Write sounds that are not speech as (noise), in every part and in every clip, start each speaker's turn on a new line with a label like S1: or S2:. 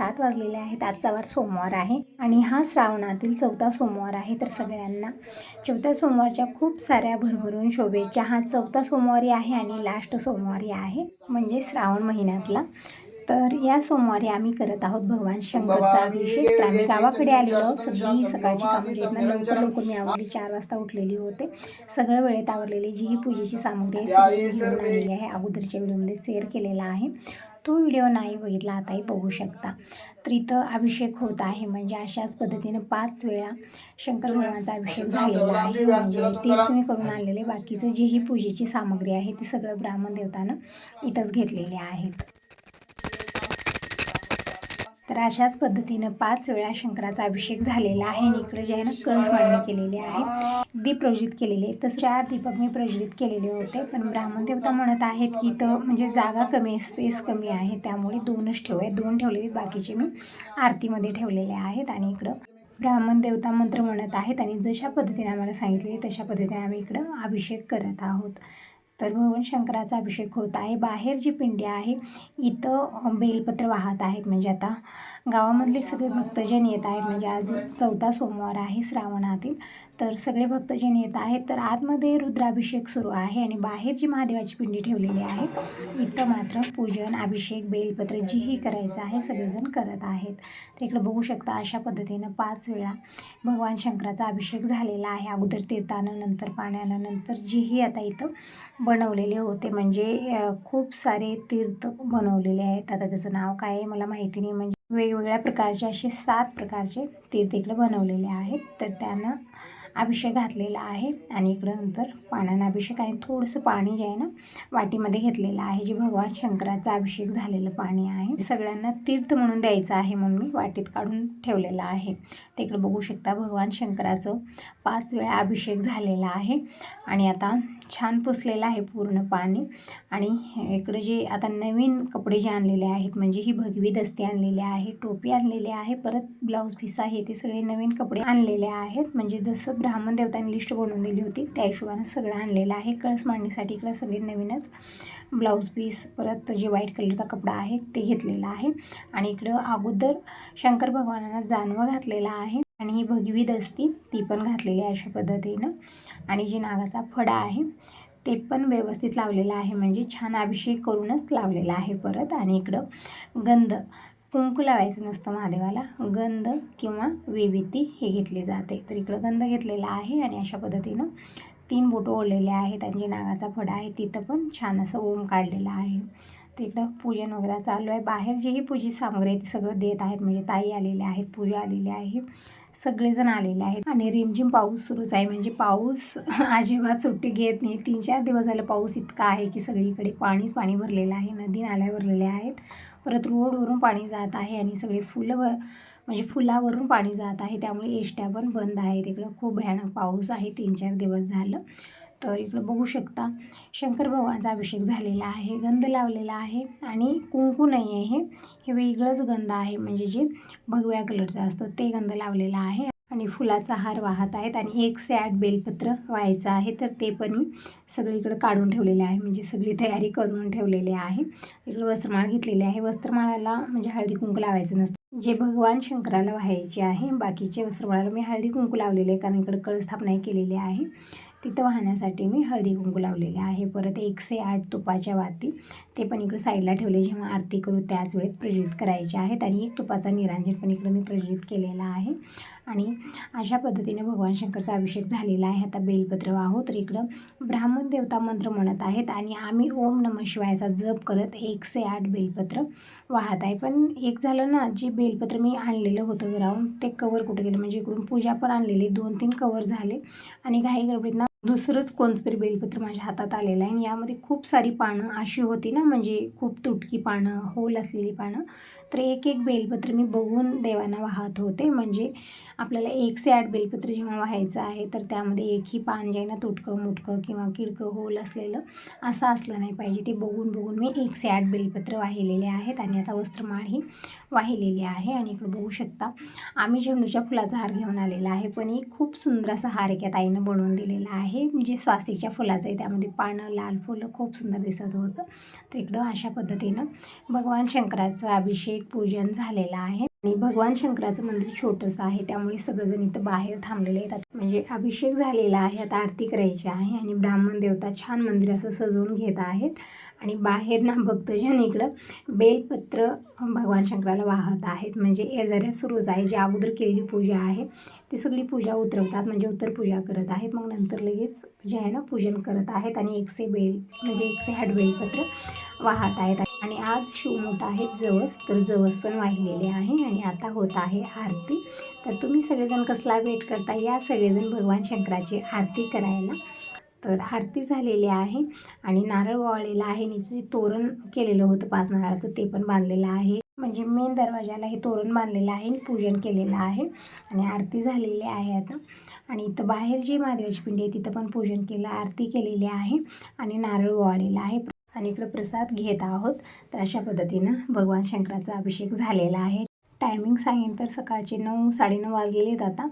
S1: सात वाजलेले आहेत. आजचा वार सोमवार आहे आणि हा श्रावणातील चौथा सोमवार आहे तर सगळ्यांना चौथ्या सोमवारच्या खूप साऱ्या भरभरून शुभेच्छा. हा चौथा सोमवारी आहे आणि लास्ट सोमवारी आहे म्हणजे श्रावण महिन्यातला. तर या सोमवारी आम्ही करत आहोत भगवान शंकरचा अभिषेक. तर आम्ही गावाकडे आलेलो आहोत. सगळी सकाळची कामं घेत नाही. लवकर लवकर मी आवडली चार वाजता उठलेली होते. सगळं वेळेत आवरलेली जी ही पूजेची सामग्री आहे सगळी घेऊन आलेली आहे. अगोदरच्या व्हिडिओमध्ये शेअर केलेला आहे. तो व्हिडिओ नाही बघितला आताही बघू शकता. तर इथं अभिषेक होत आहे म्हणजे अशाच पद्धतीनं पाच वेळा शंकर भगवानचा अभिषेक झालेला आहे. म्हणजे ते तुम्ही करून आणलेले बाकीचं जी ही पूजेची सामग्री आहे ती सगळं ब्राह्मण देवतानं इथंच घेतलेली आहेत तर अशाच पद्धतीनं पाच वेळा शंकराचा अभिषेक झालेला आहे. आणि इकडे जे आहे ना कळस मांडणी केलेली आहे. दीप प्रज्वलित केलेले. तसं चार दीपक मी प्रज्वलित केलेले होते. पण ब्राह्मण देवता म्हणत आहेत की तर म्हणजे जागा कमी आहे स्पेस कमी आहे. त्यामुळे दोनच ठेवूया दोन ठेवलेले बाकीचे मी आरतीमध्ये ठेवलेले आहेत. आणि इकडं ब्राह्मण देवता मंत्र म्हणत आहेत. आणि जशा पद्धतीने आम्हाला सांगितले तशा पद्धतीने आम्ही इकडं अभिषेक करत आहोत. तर भगवान शंकराचा अभिषेक होत आहे. बाहेर जी पिंडी आहे इथं बेलपत्र वाहत आहेत. म्हणजे आता गावामधले सगळे भक्तजन येत आहेत. म्हणजे आज चौथा सोमवार आहे श्रावणातील. तर सगळे भक्तजन येत आहेत. तर आतमध्ये रुद्राभिषेक सुरू आहे आणि बाहेर जी महादेवाची पिंडी ठेवलेली आहे. इथं मात्र पूजन अभिषेक बेलपत्र जीही करायचं आहे सगळेजण करत आहेत. तर इकडं बघू शकता अशा पद्धतीनं पाच वेळा भगवान शंकराचा अभिषेक झालेला आहे. अगोदर तीर्थानं नंतर पाण्यानं नंतर जीही आता इथं बनवलेले होते. म्हणजे खूप सारे तीर्थ बनवलेले आहेत. आता त्याचं नाव काय आहे मला माहिती नाही. म्हणजे वेगवेगळ्या प्रकारचे असे सात प्रकारचे तीर्थ इकडे बनवलेले आहेत. तर त्यानं अभिषेक घातलेला आहे आणि इकडं नंतर पाण्यानं अभिषेक आणि थोडंसं पाणी जे आहे ना वाटीमध्ये घेतलेलं आहे जे भगवान शंकराचा अभिषेक झालेलं पाणी आहे. सगळ्यांना तीर्थ म्हणून द्यायचं आहे म्हणून मी वाटीत काढून ठेवलेलं आहे. ते इकडं बघू शकता भगवान शंकराचं पाच वेळा अभिषेक झालेला आहे. आणि आता छान पुसलेलं आहे पूर्ण पाणी. आणि इकडं जे आता नवीन कपडे जे आणलेले आहेत म्हणजे ही भगवी दस्ती आणलेली आहे टोपी आणलेली आहे परत ब्लाऊज पीस आहे ते सगळे नवीन कपडे आणलेले आहेत. म्हणजे जसं ब्राह्मण देवतांनी लिस्ट बनवून दिली होती त्या हिशोबानं सगळं आणलेलं आहे. कळस मांडणीसाठी इकडं सगळे नवीनच ब्लाऊज पीस परत जे व्हाईट कलरचा कपडा आहे ते घेतलेला आहे. आणि इकडं अगोदर शंकर भगवानांना जानवं घातलेला आहे. आणि ही भगवी दस्ती ती पण घातलेली आहे अशा पद्धतीनं. आणि जी नागाचा फडा आहे ते पण व्यवस्थित लावलेलं आहे. म्हणजे छान अभिषेक करूनच लावलेला आहे परत. आणि इकडं गंध कुंकू लावायचं नसतं महादेवाला. गंध किंवा विभूती हे घेतली जाते. तर इकडं गंध घेतलेला आहे आणि अशा पद्धतीनं तीन बोटं ओढलेले आहेत. आणि जे नागाचा फडा आहे तिथं पण छान असं ओम काढलेलं आहे. तिकडं पूजन वगैरे चालू आहे. बाहेर जेही पूजी सामग्री आहे ती सगळं देत आहेत. म्हणजे ताई आलेल्या आहेत पूजा आलेली आहे. सगळेजण आलेले आहेत. आणि रिमझिम पाऊस सुरूच आहे. म्हणजे पाऊस (laughs) अजिबात सुट्टी घेत नाही. तीन चार दिवस झालं पाऊस इतका आहे की सगळीकडे पाणीच पाणी भरलेलं आहे. नदी नाल्या भरलेल्या आहेत. परत रोडवरून पाणी जात आहे आणि सगळे फुलं व म्हणजे फुलावरून पाणी जात आहे. त्यामुळे एष्ट्या पण बंद आहेत इकडं खूप भयानक पाऊस आहे. तीन चार दिवस झालं. तर इकडं बघू शकता शंकर भगवानचा अभिषेक झालेला आहे गंध लावलेला आहे आणि कुंकू नाही आहे. हे हे वेगळंच गंध आहे म्हणजे जे भगव्या कलरचं असतं ते गंध लावलेला आहे. आणि फुलाचा हार वाहत आहेत आणि एक से आठ बेलपत्र व्हायचं आहे तर ते पण मी सगळीकडे काढून ठेवलेले आहे म्हणजे सगळी तयारी करून ठेवलेली आहे. इकडं वस्त्रमाळ घेतलेली आहे. वस्त्रमाळाला म्हणजे हळदी कुंकू लावायचं नसतं. जे भगवान शंकराला व्हायचे आहे बाकीचे वस्त्रमाळाला मी हळदी कुंकू लावलेले आहे कारण इकडे कळस्थापना केलेली आहे. तिथं वाहण्यासाठी मी हळदी कुंकू लावलेले आहे. परत एकशे आठ तुपाच्या वाती ते पण इकडे साईडला ठेवले जेव्हा आरती करू त्याच वेळेत प्रज्वलित करायचे आहेत. आणि एक तुपाचा निरांजन पण इकडं मी प्रज्वलित केलेला आहे. आणि अशा पद्धतीने भगवान शंकरचा अभिषेक झालेला आहे. आता बेलपत्र वाहू तर इकडं ब्राह्मण देवता मंत्र म्हणत आहेत. आणि आम्ही ओम नम शिवायचा जप करत एकशे आठ बेलपत्र वाहत आहे. पण एक झालं ना जे बेलपत्र मी आणलेलं होतं ग्राउंड ते कवर कुठे गेलं? म्हणजे इकडून पूजा पण आणलेली दोन तीन कवर झाले. आणि घाई गडबडीत दुसरंच कोणतं तरी बेलपत्र माझ्या हातात आलेलं आहे आणि यामध्ये खूप सारी पानं अशी होती ना म्हणजे खूप तुटकी पानं होल असलेली पानं. तर एक एक बेलपत्र मी बघून देवांना वाहत होते. म्हणजे आपल्याला एकशे आठ बेलपत्र जेव्हा व्हायचं आहे तर त्यामध्ये एकही पान जे आहे ना तुटकं मुटकं किंवा किडकं होल असलेलं असं असलं नाही पाहिजे. ते बघून बघून मी एकशे आठ बेलपत्र वाहिलेले आहेत आणि आता वस्त्रमाळ ही वाहिलेली आहे आणि इकडं बघू शकता आम्ही झेंडूच्या फुलाचा हार घेऊन आलेला आहे. पण एक खूप सुंदर असा हार एका ताईनं बनवून दिलेला आहे. म्हणजे जे स्वास्तिकच्या फुलाचं आहे. त्यामध्ये पानं लाल फुलं खूप सुंदर दिसत होतं. तर इकडं अशा पद्धतीनं भगवान शंकराचं अभिषेक पूजन झालेलं आहे. आणि भगवान शंकराचं मंदिर छोटंसं आहे. त्यामुळे सगळेजण इथं बाहेर थांबलेले आहेत म्हणजे अभिषेक झालेला आहे. आता आरती करायची आहे. आणि ब्राह्मण देवता छान मंदिर असं सजवून घेत आहेत. आणि बाहेर ना भक्तजन इकडं बेलपत्र भगवान शंकराला वाहत आहेत. म्हणजे एरझऱ्या सुरूच आहे. जी अगोदर केलेली पूजा आहे ती सगळी पूजा उतरवतात. म्हणजे उत्तर पूजा करत आहेत. मग नंतर लगेच जे आहे ना पूजन करत आहेत. आणि एकसे बेल म्हणजे एकसे हॅट बेलपत्र वाहत आहेत. आणि आज शिवमोठा आहे जवस तर जवस पण वाहिलेले आहे आणि आता होत आहे आरती. तर तुम्ही सगळेजण कसला वेट करता? या सगळेजण भगवान शंकराची आरती करायला. तर आरती झालेली आहे आणि नारळ वाळलेला आहे. नीचं जे तोरण केलेलं होतं पाच नारळाचं ते पण बांधलेलं आहे. म्हणजे मेन दरवाजाला हे तोरण बांधलेलं आहे आणि पूजन केलेलं आहे. आणि आरती झालेली आहे आता. आणि इथं बाहेर जी महादेवाची पिंडी आहे तिथं पण पूजन केलं आरती केलेली आहे. आणि नारळ वाळलेला आहे. आणि इकडं प्रसाद घेत आहोत. तर अशा पद्धतीनं भगवान शंकराचा अभिषेक झालेला आहे. टायमिंग सांगेन तर सकाळचे नऊ साडेनऊ वाजलेलेत आता.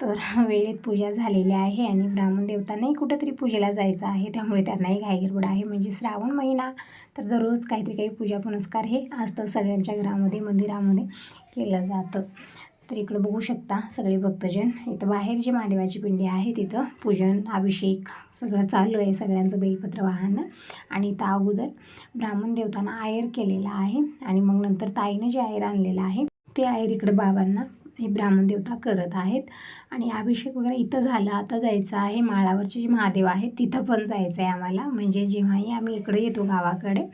S1: तर (laughs) वेळेत पूजा झालेली आहे आणि ब्राह्मण देवतांनाही कुठंतरी पूजेला जायचं आहे. त्यामुळे त्यांनाही घाईगडबड आहे. म्हणजे श्रावण महिना तर दररोज काहीतरी काही पूजा पुनस्कार हे असतं सगळ्यांच्या घरामध्ये मंदिरामध्ये केलं जातं. तर इकडं बघू शकता सगळे भक्तजन. इथं बाहेर जी महादेवाची पिंडी आहे तिथं पूजन अभिषेक सगळं चालू आहे सगळ्यांचं बेलपत्र वाहनं आणि इथं अगोदर ब्राह्मण देवतांना आयर केलेला आहे आणि मग नंतर ताईनं जे आयर आणलेलं आहे ते आयर इकडं बाबांना हे ब्राह्मण देवता करत आहेत. आणि अभिषेक वगैरे इथं झाला आता जायचं आहे माळावरचे जे महादेव आहेत तिथं पण जायचं आहे आम्हाला. म्हणजे जेव्हाही आम्ही इकडे येतो गावाकडे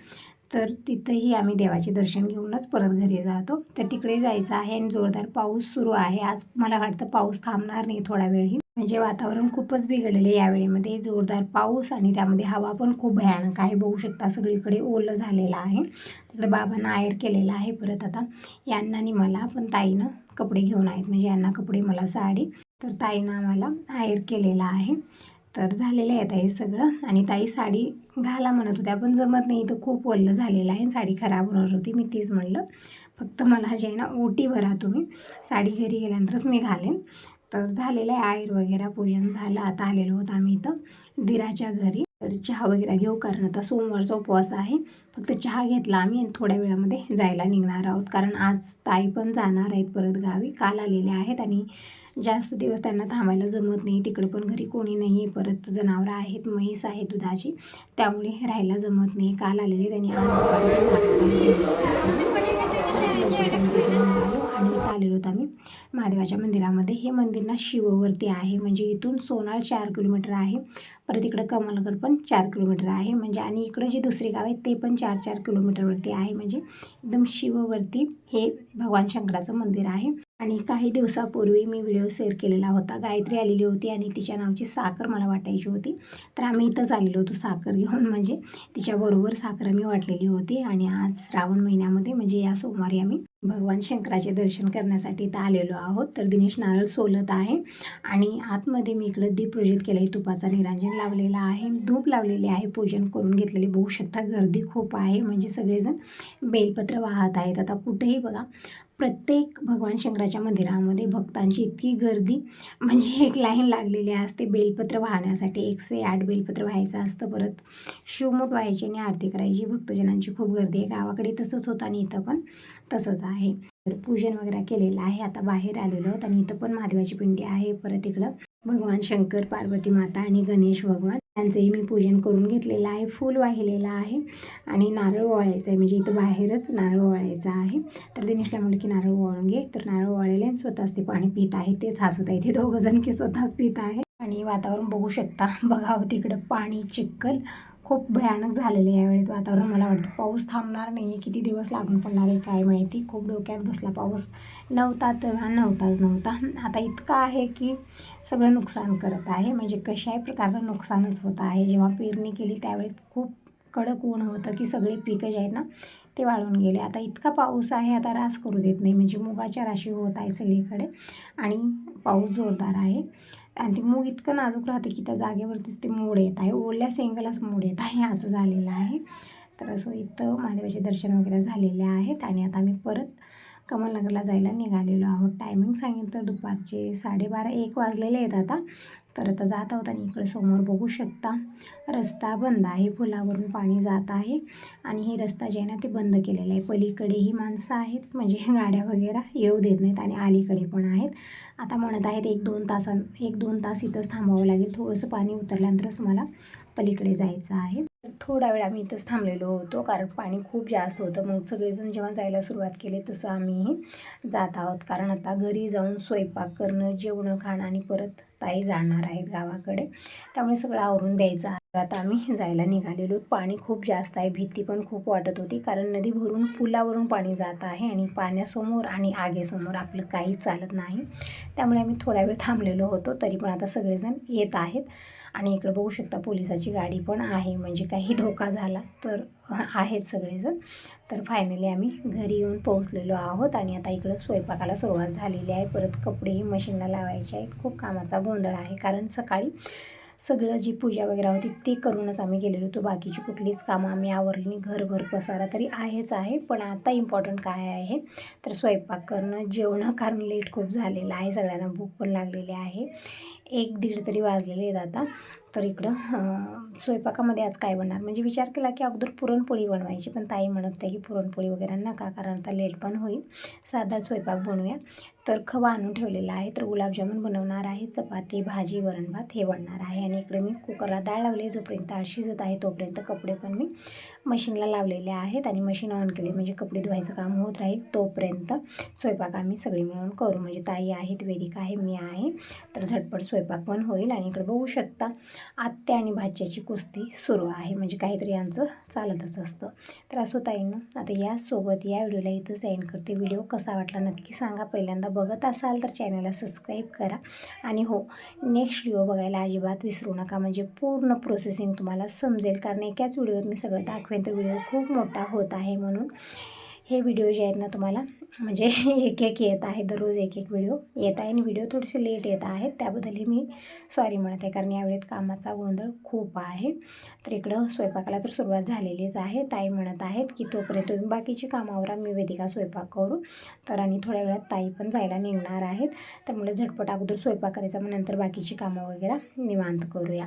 S1: तर तिथंही आम्ही देवाचे दर्शन घेऊनच परत घरी जातो. तर तिकडे जायचं आहे आणि जोरदार पाऊस सुरू आहे. आज मला वाटतं पाऊस थांबणार नाही थोडा वेळही. म्हणजे वातावरण खूपच बिघडलेलं आहे यावेळेमध्ये. जोरदार पाऊस आणि त्यामध्ये हवा पण खूप भयानक आहे. बघू शकता सगळीकडे ओलं झालेलं आहे. तिकडे बाबांना आयर केलेलं आहे परत आता. यांना आणि मला पण ताईनं कपडे घेऊन आहेत. म्हणजे यांना कपडे मला साडी. तर ताईनं आम्हाला आयर केलेला आहे. तर झालेलं आहे आता हे सगळं. आणि ताई साडी घाला म्हणत होत्या पण जमत नाही. तर खूप ओल्लं झालेलं आहे. साडी खराब होणार होती मी तीच म्हणलं. फक्त मला जे आहे ना ओटी भरा तुम्ही. साडी घरी गेल्यानंतरच मी घालेन. तर झालेलं आहे आयर वगैरे पूजन झालं. आता आलेलो होतं आम्ही इथं दिराच्या घरी. तर चहा वगैरे घेऊ कारण आता सोमवारचा उपवास आहे. फक्त चहा घेतला आम्ही आणि थोड्या वेळामध्ये जायला निघणार आहोत. कारण आज ताई पण जाणार आहेत परत गावी. काल आलेले आहेत आणि जास्त दिवस त्यांना थांबायला जमत नाही. तिकडे पण घरी कोणी नाही परत जनावरं आहेत म्हैस आहे दुधाची. त्यामुळे राहायला जमत नाही. काल आलेले त्यांनी आणि आलेलो होतो आम्ही. महादेवाच्या मंदिरामध्ये. हे मंदिर ना शिववरती आहे. म्हणजे इथून सोनाळ चार किलोमीटर आहे. परत इकडं कमलगड पण चार किलोमीटर आहे. म्हणजे आणि इकडं जे दुसरे गाव आहे ते पण चार चार किलोमीटरवरती आहे. म्हणजे एकदम शिववरती हे भगवान शंकराचं मंदिर आहे. आणि काही दिवसापूर्वी मी व्हिडिओ शेअर केलेला होता. गायत्री आलेली होती आणि तिच्या नावची साखर मला वाटायची होती. तर आम्ही इथंच आलेलो होतो साखर घेऊन. म्हणजे तिच्याबरोबर साखर आम्ही वाटलेली होती. आणि आज श्रावण महिन्यामध्ये म्हणजे या सोमवारी आम्ही भगवान शंकराचे दर्शन करण्यासाठी इथं आलेलो आहोत. तर दिनेश नारळ सोलत आहे. आणि आतमध्ये मी इकडं दीप प्रोजित केलं आहे तुपाचा निरांजन लावलेला आहे. धूप लावलेले आहे. पूजन करून घेतलेले बहुशत्ता गर्दी खूप आहे. म्हणजे सगळेजण बेलपत्र वाहत आहेत. आता कुठेही बघा प्रत्येक भगवान शंकराच्या मंदिरामध्ये भक्तांची इतकी गर्दी. म्हणजे एक लाईन लागलेली असते बेलपत्र वाहण्यासाठी. एकशे आठ बेलपत्र व्हायचं असतं परत. शिवमूठ व्हायची आणि आरती करायची. भक्तजनांची खूप गर्दी आहे. गावाकडे तसंच होतं आणि इथं पण तसंच आहे. तर पूजन वगैरे केलेलं आहे. आता बाहेर आलेलो आहोत आणि इथं पण महादेवाची पिंडी आहे. परत इकडं भगवान शंकर पार्वती माता आणि गणेश भगवान त्यांचंही मी पूजन करून घेतलेलं आहे. फूल वाहिलेलं आहे आणि नारळ ओवाळायचं आहे. म्हणजे इथं बाहेरच नारळ ओळायचा आहे. तर दिनेशला म्हटलं की नारळ ओळून घे. तर नारळ ओवाळलेले आणि स्वतःच ते पाणी पित आहे. तेच हसत आहे ते दोघं जण की स्वतःच पित आहे. आणि वातावरण बघू शकता. (laughs) बघावं तिकडं पाणी चिक्कल खूप भयानक झालेलं आहे यावेळी वातावरण मला वाटतं. पाऊस थांबणार नाही आहे किती दिवस लागून पडणार आहे काय माहिती? खूप डोक्यात बसला पाऊस. नव्हता तेव्हा नव्हताच नव्हता. आता इतकं आहे की सगळं नुकसान करत आहे. म्हणजे कशाही प्रकारचं नुकसानच होत आहे. जेव्हा पेरणी केली त्यावेळेस खूप कडक ऊन होतं की सगळे पिकं जे आहेत ना ते वाळून गेले. आता इतका पाऊस आहे आता रास करू देत नाही. म्हणजे मुगाच्या राशी होत आहे सगळीकडे. आणि पाऊस जोरदार आहे. आणि ते मूग इतकं नाजूक राहते की त्या जागेवरतीच ते मोड येत आहे. ओल्या सेंगलाच मोड येत आहे असं झालेलं आहे. तर असं इथं महादेवाचे दर्शन वगैरे झालेले आहेत आणि आता आम्ही परत कमलनगरला जायला निघालेलो आहोत. टायमिंग सांगितलं दुपारचे साडेबारा एक वाजलेले आहेत आता. तर आता जात आहोत आणि इकडे समोर बघू शकता रस्ता बंद आहे. पुलावरून पाणी जात आहे आणि हे रस्ता जे आहे ना ते बंद केलेलं आहे. पलीकडेही माणसं आहेत म्हणजे (laughs) गाड्या वगैरे येऊ देत नाहीत आणि अलीकडे पण आहेत. आता म्हणत आहेत एक दोन तासां एक दोन तास इथंच थांबावं लागेल. थोडंसं पाणी उतरल्यानंतरच तुम्हाला पलीकडे जायचं आहे. थोडा वेळ आम्ही इथंच थांबलेलो होतो कारण पाणी खूप जास्त होतं. मग सगळेजण जेव्हा जायला सुरुवात केली तसं आम्ही जात आहोत. कारण आता घरी जाऊन स्वयंपाक करणं जेवणं खाणं आणि परत ताई जाणार आहेत गावाकडे. त्यामुळे सगळं आवरून द्यायचं आता आम्ही जायला निघालेलो पाणी खूप जास्त आहे. भीती पण खूप वाटत होती. कारण नदी भरून पुलावरून पाणी जात आहे आणि पाण्यासमोर आणि आगेसमोर आपलं काही चालत नाही. त्यामुळे आम्ही थोडा वेळ थांबलेलो होतो. तरी पण आता सगळेजण येत आहेत. आणि इकडं बघू शकता पोलिसाची गाडी पण आहे. म्हणजे काही धोका झाला तर आहेत सगळेजण. तर फायनली आम्ही घरी येऊन पोहोचलेलो आहोत आणि आता इकडं स्वयंपाकाला सुरुवात झालेली आहे. परत कपडेही मशीनला लावायचे आहेत. खूप कामाचा गोंधळ आहे. कारण सकाळी सगळं जी पूजा वगैरे होती ती करूनच आम्ही गेलेलो होतो. बाकीची कुठलीच कामं आम्ही आवरली घरभर पसारा तरी आहेच आहे. पण आता इम्पॉर्टंट काय आहे? तर स्वयंपाक करणं जेवणं कारण लेट खूप झालेलं आहे. सगळ्यांना भूक पण लागलेली आहे. एक दीड तरी वाजलेले आहेत आता. तर इकडं स्वयंपाकामध्ये आज काय बनणार? म्हणजे विचार केला की अगोदर पुरणपोळी बनवायची पण ताई म्हणत होत्या की पुरणपोळी वगैरे नका कारण आता लेट पण होईल. साधा स्वयंपाक बनवूया. तर खवा आणून ठेवलेला आहे तर गुलाबजामुन बनवणार आहे चपाती भाजी वरण भात हे बनणार आहे. आणि इकडे मी कुकरला डाळ लावली आहे जोपर्यंत डाळ शिजत आहे तोपर्यंत कपडे पण मी मशीनला लावलेले आहेत आणि मशीन ऑन केले म्हणजे कपडे धुवायचं काम होत राहील तोपर्यंत स्वयंपाक आम्ही सगळे मिळून करू. म्हणजे ताई आहेत वेदिका आहे मी आहे. तर झटपट स्वयंपाक पण होईल आणि इकडे बघू शकता. आत्या आणि भाच्याची कुस्ती सुरू आहे. म्हणजे काहीतरी यांचं चालतच असतं. तर असो ताईंनो आता यासोबत या व्हिडिओला इथंच एंड करते. व्हिडिओ कसा वाटला नक्की सांगा. पहिल्यांदा बघत असाल तर चॅनलला सबस्क्राईब करा. आणि हो नेक्स्ट व्हिडिओ बघायला अजिबात विसरू नका. म्हणजे पूर्ण प्रोसेसिंग तुम्हाला समजेल. कारण एकाच व्हिडिओत मी सगळं दाखवेन. तर व्हिडिओ खूप मोठा होत आहे म्हणून हे व्हिडिओ जे आहेत ना तुम्हाला म्हणजे (laughs) एक एक येत आहे दररोज एक एक व्हिडिओ येत आहे आणि व्हिडिओ थोडेसे लेट येत आहेत. त्याबद्दलही मी सॉरी म्हणत आहे कारण यावेळेत कामाचा गोंधळ खूप आहे. तर इकडं स्वयंपाकाला तर सुरुवात झालेलीच आहे. ताई म्हणत आहेत की तोपर्यंत तुम्ही बाकीची कामावर मी वेदिका स्वयंपाक करू. तर आणि थोड्या वेळात ताई पण जायला निघणार आहेत. त्यामुळे झटपट अगोदर स्वयंपाक करायचा मग नंतर बाकीची कामं वगैरे निवांत करूया.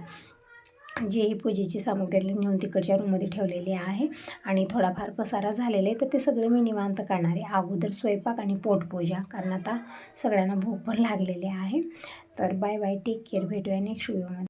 S1: जे ही पूजेची सामग्री नेऊन तिकडच्या रूममध्ये ठेवलेली आहे. आणि थोडाफार पसारा झालेला आहे. तर ते सगळं मी निवांत करणार आहे. अगोदर स्वयंपाक आणि पोटपूजा कारण आता सगळ्यांना भूक पण लागलेली आहे. तर बाय बाय टेक केअर भेटूया नेक्स्ट व्हिडिओमध्ये